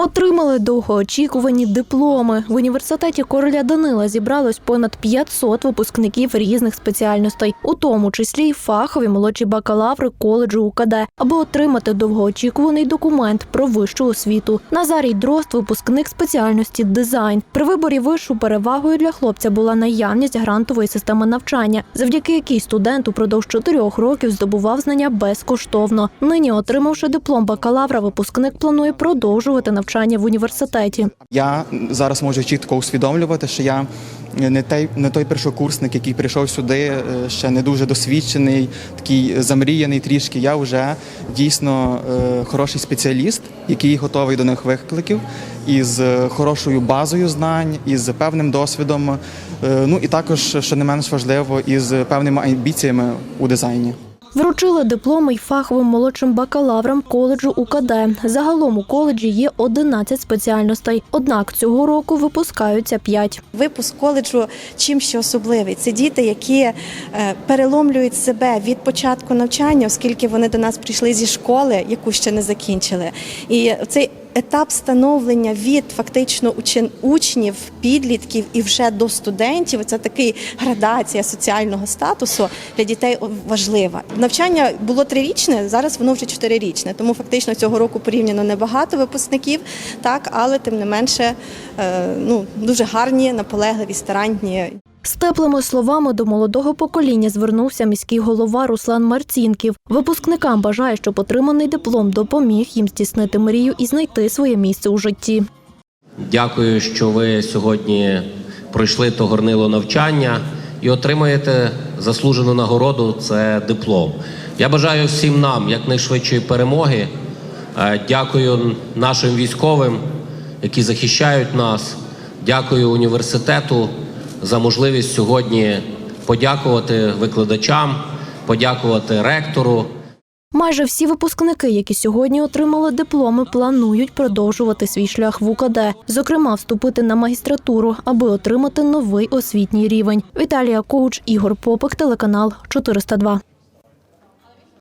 Отримали довгоочікувані дипломи. В університеті короля Данила зібралось понад 500 випускників різних спеціальностей, у тому числі й фахові молодші бакалаври коледжу УКД, аби отримати довгоочікуваний документ про вищу освіту. Назарій Дрозд – випускник спеціальності дизайн. При виборі вишу перевагою для хлопця була наявність грантової системи навчання, завдяки якій студент упродовж чотирьох років здобував знання безкоштовно. Нині, отримавши диплом бакалавра, випускник планує продовжувати навчання в університеті. Я зараз можу чітко усвідомлювати, що я не той, не той першокурсник, який прийшов сюди, е, ще не дуже досвідчений, такий замріяний трішки. Я вже дійсно е, хороший спеціаліст, який готовий до них викликів, із хорошою базою знань, із певним досвідом. е, Ну і також, що не менш важливо, із певними амбіціями у дизайні. Вручили дипломи й фаховим молодшим бакалаврам коледжу УКД. Загалом у коледжі є 11 спеціальностей. Однак цього року випускаються 5. Випуск коледжу чим ще особливий. Це діти, які е, переломлюють себе від початку навчання, оскільки вони до нас прийшли зі школи, яку ще не закінчили. І цей етап становлення від фактично учнів, підлітків і вже до студентів це такий градація соціального статусу для дітей важлива. Навчання було трирічне, зараз воно вже чотирирічне. Тому фактично цього року порівняно небагато випускників, так але тим не менше е, ну дуже гарні, наполегливі, старанні. З теплими словами до молодого покоління звернувся міський голова Руслан Марцінків. Випускникам бажає, щоб отриманий диплом допоміг їм здійснити мрію і знайти своє місце у житті. Дякую, що ви сьогодні пройшли то горнило навчання і отримаєте заслужену нагороду це диплом. Я бажаю всім нам якнайшвидшої перемоги. Е, Дякую нашим військовим, які захищають нас. Дякую університету за можливість сьогодні подякувати викладачам, подякувати ректору. Майже всі випускники, які сьогодні отримали дипломи, планують продовжувати свій шлях в УКД, зокрема, вступити на магістратуру, аби отримати новий освітній рівень. Віталія Коуч, Ігор Попик, телеканал 402.